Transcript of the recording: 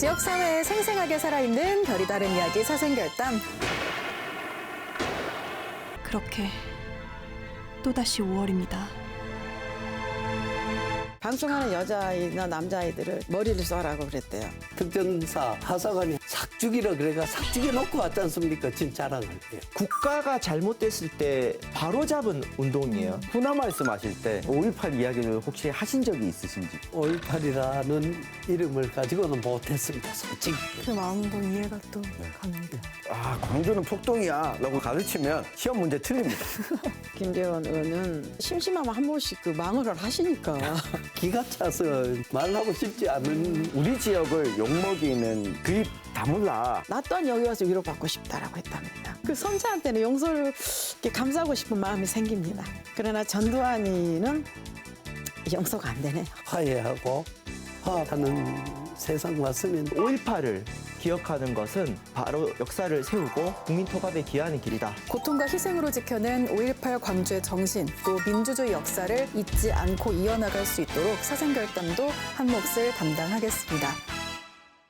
지역 사회에 생생하게 살아있는 별이 다른 이야기 사생결단. 그렇게 또다시 5월입니다. 방송하는 여자아이나 남자아이들을 머리를 써라고 그랬대요. 특전사 하사관이 삭죽이라 그래가 삭죽여 놓고 왔지 않습니까? 진 자랑을 해요. 국가가 잘못됐을 때 바로 잡은 운동이에요. 훈화 말씀하실 때 5.18 이야기를 혹시 하신 적이 있으신지 5.18이라는 이름을 가지고는 못했습니다. 솔직히. 그 마음도 이해가 또 갑니다. 아 광주는 폭동이야 라고 가르치면 시험 문제 틀립니다. 김재원 의원은 심심하면 한 번씩 그 망언을 하시니까 기가 차서 말하고 싶지 않은 우리 지역을 욕먹이는 그 입 다물라. 나 또한 여기 와서 위로받고 싶다라고 했답니다. 그 선자한테는 용서를 이렇게 감사하고 싶은 마음이 생깁니다. 그러나 전두환이는 용서가 안 되네요. 화해하고 화합하는 세상 왔으면 5.18을 기억하는 것은 바로 역사를 세우고 국민 통합에 기하는 길이다. 고통과 희생으로 지켜낸 5.18 광주의 정신, 또 민주주의 역사를 잊지 않고 이어나갈 수 있도록 사생결단도 한 몫을 담당하겠습니다.